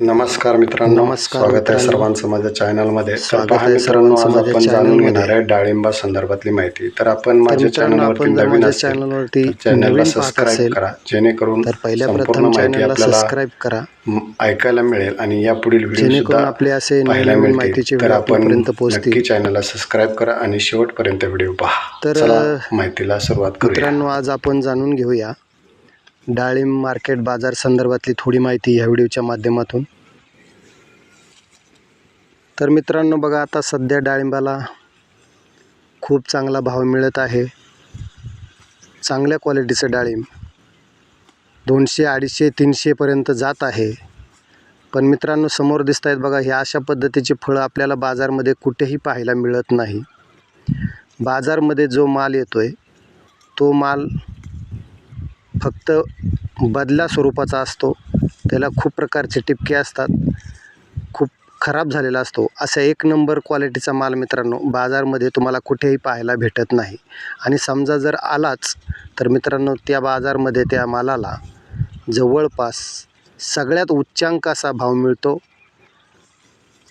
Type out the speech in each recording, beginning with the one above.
नमस्कार मित्रांनो. नमस्कार स्वागत आहे. सर्वांचं माझ्या चॅनलमध्ये स्वागत पहा आहे मित्रांनो सर्वांचं आज माझ्या आपण जाणून. घेणार आहे डाळिंबा संदर्भातली माहिती. तर आपण माझ्या चॅनलवरती नवीन चॅनलवरती चॅनलला सबस्क्राईब करा. जेणेकरून तर पहिल्या संपूर्ण माहिती आपल्याला सबस्क्राईब करा. ऐकायला मिळेल आणि या पुढील व्हिडिओ आपले असे पाहायला मिळतील. तर आपण नक्की चॅनलला सबस्क्राईब करा आणि शेवटपर्यंत व्हिडिओ पहा. तर, माहितीला सुरुवात मित्रांनो आज आपण जाणून घेऊया डाळिंब मार्केट बाजार संदर्भातली थोडी माहिती ह्या व्हिडिओच्या माध्यमातून. तर मित्रांनो बघा आता सध्या डाळिंबाला खूप चांगला भाव मिळत आहे. चांगल्या क्वालिटीचं डाळिंब. दोनशे अडीचशे तीनशेपर्यंत जात आहे. पण मित्रांनो समोर दिसत आहेत बघा ह्या अशा पद्धतीची फळं आपल्याला बाजारमध्ये कुठेही पाहायला मिळत नाही. बाजारमध्ये जो माल येतो आहे तो माल फक्त बदला स्वरूपाचा असतो. त्याला खूप प्रकारचे टिपके असतात. खूप खराब झालेला असतो. असा एक नंबर क्वालिटीचा माल मित्रांनो बाजारमध्ये तुम्हाला कुठेही पाहायला भेटत नाही. आणि समजा जर आलाच तर मित्रांनो त्या बाजारमध्ये त्या मालाला जवळपास सगळ्यात उच्चांक असा भाव मिळतो.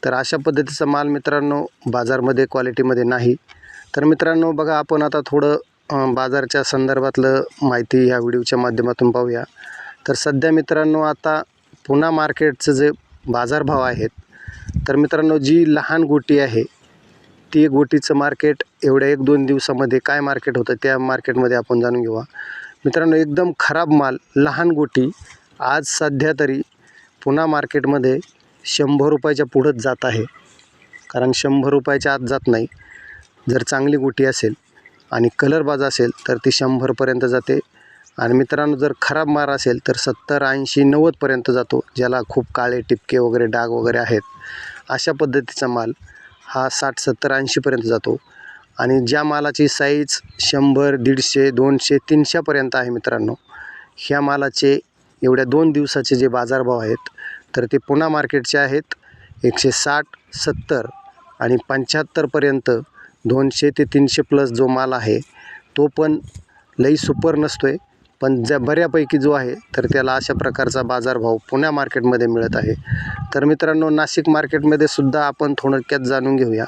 तर अशा पद्धतीचा माल मित्रांनो बाजारमध्ये क्वालिटीमध्ये नाही. तर मित्रांनो बघा आपण आता थोडं बाजारच्या संदर्भातलं माहिती ह्या व्हिडिओच्या माध्यमातून पाहूया. तर सध्या मित्रांनो आता पुन्हा मार्केटचं जे बाजारभाव आहेत तर मित्रांनो जी लहान गोटी आहे ती गोटीचं मार्केट एवढ्या एक दोन दिवसामध्ये काय मार्केट होतं त्या मार्केटमध्ये आपण जाणून घेऊया. मित्रांनो एकदम खराब माल लहान गोटी आज सध्या तरी पुन्हा मार्केटमध्ये शंभर रुपयाच्या पुढंच जात आहे. कारण शंभर रुपयाच्या आत जात नाही. जर चांगली गोटी असेल आणि कलरबाज असेल तर ती शंभरपर्यंत जाते. आणि मित्रांनो जर खराब मार असेल तर सत्तर ऐंशी नव्वदपर्यंत जातो ज्याला खूप काळे टिपके वगैरे डाग वगैरे आहेत. अशा पद्धतीचा माल हा साठ सत्तर ऐंशीपर्यंत जातो. आणि ज्या मालाची साईज शंभर दीडशे दोनशे तीनशेपर्यंत आहे मित्रांनो ह्या मालाचे एवढ्या दोन दिवसाचे जे बाजारभाव आहेत तर ते पुन्हा मार्केटचे आहेत. एकशे साठ सत्तर आणि पंच्याहत्तरपर्यंत दोनशे ते तीनशे प्लस जो माल आहे तो पण लई सुपर नसतो आहे पण ज्या बऱ्यापैकी जो आहे तर त्याला अशा प्रकारचा बाजारभाव पुण्या मार्केटमध्ये मिळत आहे. तर मित्रांनो नाशिक मार्केटमध्ये सुद्धा आपण थोडक्यात जाणून घेऊया.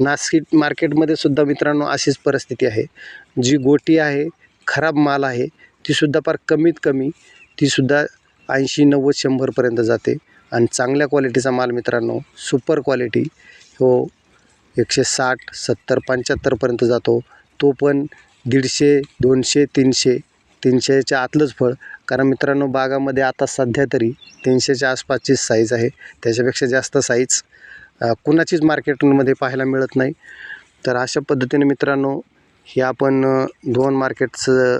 नाशिक मार्केटमध्ये सुद्धा मित्रांनो अशीच परिस्थिती आहे. जी गोटी आहे खराब माल आहे तीसुद्धा फार कमीत कमी तीसुद्धा ऐंशी नव्वद शंभरपर्यंत जाते. आणि चांगल्या क्वालिटीचा माल मित्रांनो सुपर क्वालिटी हो एकशे साठ सत्तर पंच्याहत्तरपर्यंत जातो. तो पण दीडशे दोनशे तीनशे तीनशेच्या आतलंच फळ. कारण मित्रांनो बागामध्ये आता सध्या तरी तीनशेच्या आसपासचीच साईज आहे. त्याच्यापेक्षा जास्त साईज कुणाचीच मार्केटमध्ये पाहायला मिळत नाही. तर अशा पद्धतीने मित्रांनो हे आपण दोन मार्केटचं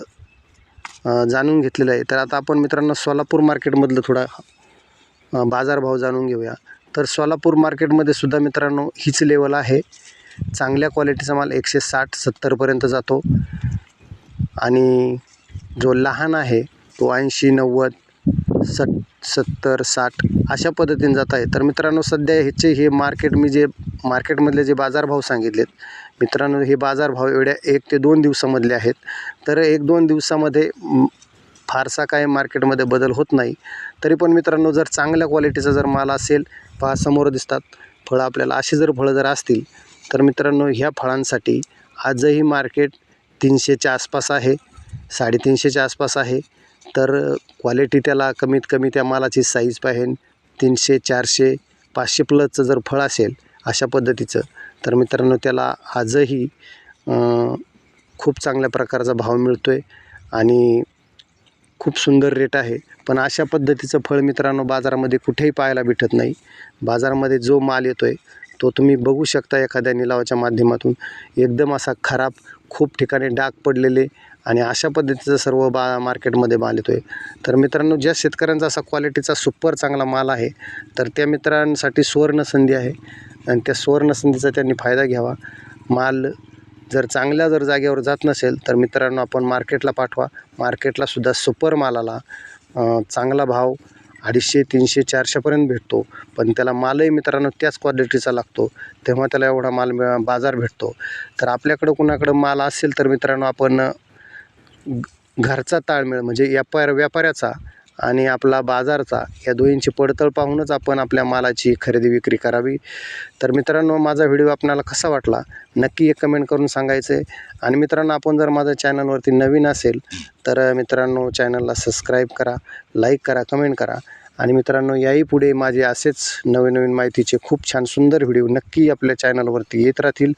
जाणून घेतलेलं आहे. तर आता आपण मित्रांनो सोलापूर मार्केटमधलं थोडा बाजारभाव जाणून घेऊया. तर सोलापूर मार्केटमध्ये सुद्धा मित्रांनो हीच लेवल आहे. चांगल्या क्वालिटीचा माल एकशे साठ सत्तरपर्यंत जातो. आणि जो लहान आहे तो ऐंशी नव्वद सत् सत्तर साठ अशा पद्धतीने जात आहे. तर मित्रांनो सध्या ह्याचे हे मार्केट मी जे मार्केटमधले जे बाजारभाव सांगितलेत मित्रांनो हे बाजारभाव एवढ्या एक ते दोन दिवसामधले आहेत. तर एक दोन दिवसामध्ये फारसा काय मार्केटमध्ये बदल होत नाही. तरी पण मित्रांनो जर चांगल्या क्वालिटीचा जर माल असेल पहा समोर दिसतात. फळं आपल्याला अशी जर फळं जर असतील तर मित्रांनो ह्या फळांसाठी आजही मार्केट तीनशेच्या आसपास आहे साडेतीनशेच्या आसपास आहे. तर क्वालिटी त्याला कमीत कमी त्या मालाची साईज पाहिजे तीनशे चारशे पाचशे प्लसचं जर फळ असेल अशा पद्धतीचं तर मित्रांनो त्याला आजही खूप चांगल्या प्रकारचा भाव मिळतो आहे आणि खूप सुंदर रेट आहे. पण अशा पद्धतीचं फळ मित्रांनो बाजारामध्ये कुठेही पाहायला भेटत नाही. बाजारामध्ये जो माल येतो आहे तो तुम्ही बघू शकता एखाद्या निलावाच्या माध्यमातून. एकदम असा खराब खूप ठिकाणी डाग पडलेले आणि अशा पद्धतीचं सर्व बा मार्केटमध्ये माल येतो आहे तर मित्रांनो ज्या शेतकऱ्यांचा असा क्वालिटीचा सुपर चांगला माल आहे तर त्या मित्रांसाठी सुवर्णसंधी आहे. आणि त्या सुवर्णसंधीचा त्यांनी फायदा घ्यावा. माल जर चांगल्या जर जागेवर जात नसेल तर मित्रांनो आपण मार्केटला पाठवा. मार्केटला सुद्धा सुपर मालाला चांगला भाव अडीचशे तीनशे चारशेपर्यंत भेटतो. पण त्याला मालही मित्रांनो त्याच क्वालिटीचा लागतो. तेव्हा त्याला एवढा माल मिळ- बाजार भेटतो. तर आपल्याकडं कुणाकडं माल असेल तर मित्रांनो आपण घरचा ताळमेळ म्हणजे व्यापार व्यापाऱ्याचा आणि आपला बाजारचा या दोन्हींची पडतळ पाहूनच आपण आपल्या मालाची खरेदी विक्री करावी. तर मित्रांनो माझा व्हिडिओ आपणाला कसा वाटला? नक्की एक कमेंट करून सांगायचं. आहे आणि मित्रांनो आपण जर माझ्या चॅनलवरती नवीन असेल तर मित्रांनो चॅनलला सबस्क्राईब करा लाईक करा कमेंट करा. आणि मित्रांनो याही पुढे माझे असेच नवीन नवीन माहितीचे खूप छान सुंदर व्हिडिओ नक्की आपल्या चॅनलवरती येत राहतील.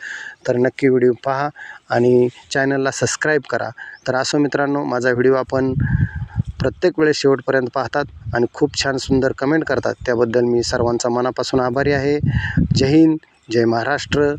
तर नक्की व्हिडिओ पहा आणि चॅनलला सबस्क्राईब करा. तर असो मित्रांनो माझा व्हिडिओ आपण प्रत्येक वेळेस शेवटपर्यंत पाहतात आणि खूप छान सुंदर कमेंट करतात. त्याबद्दल मी सर्वांचा मनापासून आभारी आहे. जय हिंद जय महाराष्ट्र.